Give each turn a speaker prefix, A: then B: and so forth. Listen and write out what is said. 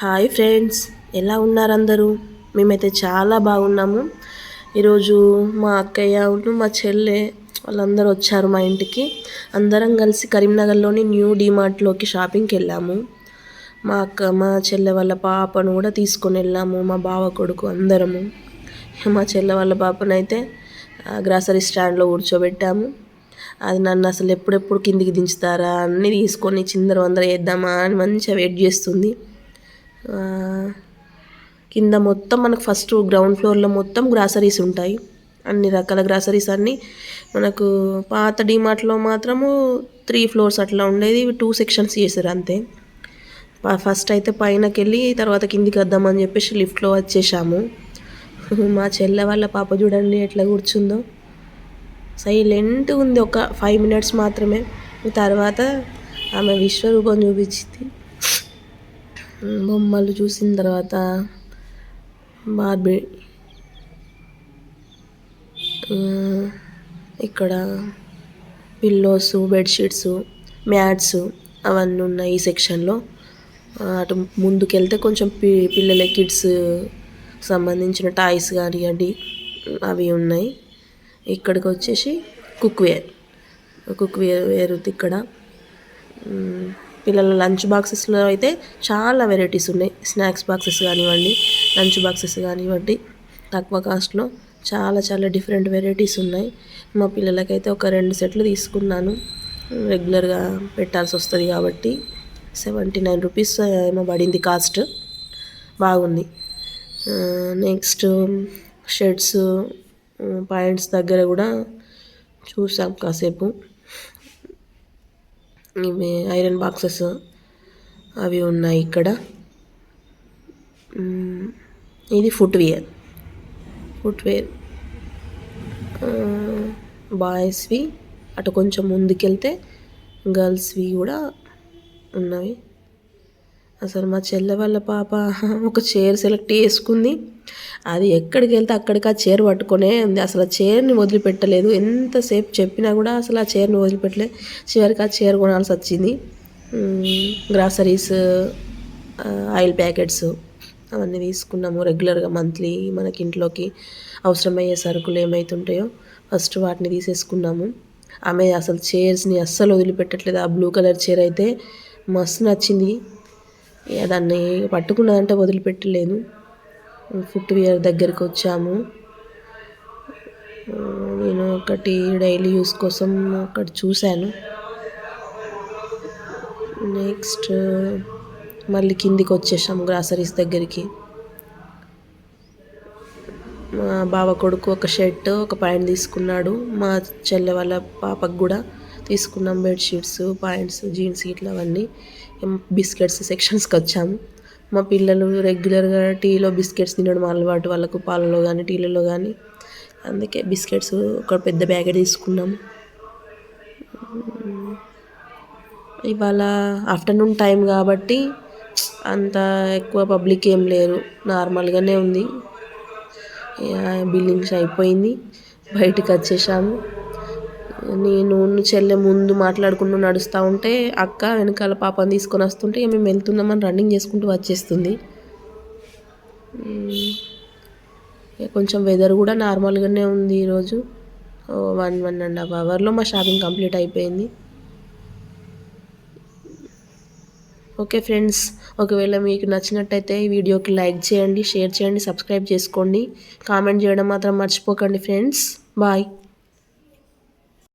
A: Hi friends ఎలా ఉన్నారు అందరూ మేమైతే చాలా బాగున్నాము. ఈరోజు మా అక్కయ్య మా చెల్లె వాళ్ళందరూ వచ్చారు మా ఇంటికి. అందరం కలిసి కరీంనగర్లోని న్యూ డిమార్ట్లోకి షాపింగ్కి వెళ్ళాము. మా అక్క మా చెల్లె వాళ్ళ పాపను కూడా తీసుకొని వెళ్ళాము మా బావ కొడుకు అందరము. మా చెల్లె వాళ్ళ పాపనైతే గ్రాసరీ స్టాండ్లో కూర్చోబెట్టాము. అది నన్ను అసలు ఎప్పుడెప్పుడు కిందికి దించుతారా? అన్నీ తీసుకొని చిందర వందర వేద్దామా అని మంచిగా వెయిట్ చేస్తుంది. కింద మొత్తం మనకు ఫస్ట్ గ్రౌండ్ ఫ్లోర్లో మొత్తం గ్రాసరీస్ ఉంటాయి. అన్ని రకాల గ్రాసరీస్ అన్నీ. మనకు పాత డిమార్ట్లో మాత్రము త్రీ ఫ్లోర్స్ అట్లా ఉండేది. టూ సెక్షన్స్ చేశారు అంతే. ఫస్ట్ అయితే పైనకి వెళ్ళి తర్వాత కిందికి వద్దామని చెప్పేసి లిఫ్ట్లో వచ్చేసాము. మా చెల్లె వాళ్ళ పాప చూడండి ఎట్లా కూర్చుందో. సైలెంట్ ఉంది ఒక ఫైవ్ మినిట్స్ మాత్రమే. తర్వాత ఆమె విశ్వరూపం చూపించింది. బొమ్మలు చూసిన తర్వాత బార్బీ ఇక్కడ పిల్లోస్ బెడ్షీట్స్ మ్యాట్స్ అవన్నీ ఉన్నాయి ఈ సెక్షన్లో. అటు ముందుకెళ్తే కొంచెం పి పిల్లల కిడ్స్ సంబంధించిన టాయ్స్ కానివ్వండి అవి ఉన్నాయి. ఇక్కడికి వచ్చేసి కుక్వేర్ కుక్వేర్ వేరు ఇక్కడ. పిల్లల లంచ్ బాక్సెస్లో అయితే చాలా వెరైటీస్ ఉన్నాయి. స్నాక్స్ బాక్సెస్ కానివ్వండి లంచ్ బాక్సెస్ కానివ్వండి తక్కువ కాస్ట్లో చాలా చాలా డిఫరెంట్ వెరైటీస్ ఉన్నాయి. మా పిల్లలకైతే ఒక రెండు సెట్లు తీసుకున్నాను. రెగ్యులర్గా పెట్టాల్సి వస్తుంది కాబట్టి సెవెంటీ నైన్ రూపీస్ ఏమో పడింది కాస్ట్. బాగుంది. నెక్స్ట్ షర్ట్స్ పాయింట్స్ దగ్గర కూడా చూసాం కాసేపు. ఇవి ఐరన్ బాక్సెస్ అవి ఉన్నాయి ఇక్కడ. ఇది ఫుట్వేర్ ఫుట్వేర్ బాయ్స్వి అటు కొంచెం ముందుకెళ్తే గర్ల్స్వి కూడా ఉన్నవి. అసలు మా చెల్లె వాళ్ళ పాప ఒక చైర్ సెలెక్ట్ చేసుకుంది. అది ఎక్కడికి వెళ్తే అక్కడికి ఆ చైర్ పట్టుకొనే ఉంది. అసలు ఆ చైర్ని వదిలిపెట్టలేదు. ఎంతసేపు చెప్పినా కూడా అసలు ఆ చైర్ని వదిలిపెట్టలేదు చివరికి ఆ చైర్ కొనాల్సి వచ్చింది. గ్రాసరీస్ ఆయిల్ ప్యాకెట్స్ అవన్నీ తీసుకున్నాము రెగ్యులర్గా మంత్లీ మనకి ఇంట్లోకి అవసరమయ్యే సరుకులు ఏమైతుంటాయో ఫస్ట్ వాటిని తీసేసుకున్నాము. ఆమె అసలు చైర్స్ని అస్సలు వదిలిపెట్టట్లేదు. ఆ బ్లూ కలర్ చైర్ అయితే మస్తు నచ్చింది. దాన్ని పట్టుకున్నదంటే వదిలిపెట్టలేదు. ఫుట్వేర్ దగ్గరికి వచ్చాము. నేను ఒకటి డైలీ యూస్ కోసం ఒకటి చూశాను. నెక్స్ట్ మళ్ళీ కిందికి వచ్చేసాము గ్రాసరీస్ దగ్గరికి. మా బావ కొడుకు ఒక షర్ట్ ఒక ప్యాంట్ తీసుకున్నాడు. మా చెల్లె వాళ్ళ పాపకు కూడా తీసుకున్నాం బెడ్షీట్స్ ప్యాంట్స్ జీన్స్ ఇట్లా అవన్నీ. బిస్కెట్స్ సెక్షన్స్కి వచ్చాము మా పిల్లలు రెగ్యులర్గా టీలో బిస్కెట్స్ తినడం అలవాటు వాళ్ళకు పాలలో కానీ టీలలో కానీ అందుకే బిస్కెట్స్ ఒక పెద్ద బ్యాగ్ తీసుకున్నాము ఇవాళ ఆఫ్టర్నూన్ టైం కాబట్టి అంత ఎక్కువ పబ్లిక్ ఏం లేరు. నార్మల్గానే ఉంది. బిల్లింగ్స్ అయిపోయింది. బయటికి వచ్చేసాము. నేను చెల్లె ముందు మాట్లాడుకుంటూ నడుస్తూ ఉంటే అక్క వెనకాల పాపని తీసుకొని వస్తుంటే మేము వెళ్తున్నామని రన్నింగ్ చేసుకుంటూ వచ్చేస్తుంది. కొంచెం వెదర్ కూడా నార్మల్గానే ఉంది ఈరోజు. వన్ వన్ అండ్ హాఫ్ అవర్లో మా షాపింగ్ కంప్లీట్ అయిపోయింది. ఓకే ఫ్రెండ్స్ ఒకవేళ మీకు నచ్చినట్టయితే ఈ వీడియోకి లైక్ చేయండి షేర్ చేయండి సబ్స్క్రైబ్ చేసుకోండి. కామెంట్ చేయడం మాత్రం మర్చిపోకండి ఫ్రెండ్స్ బాయ్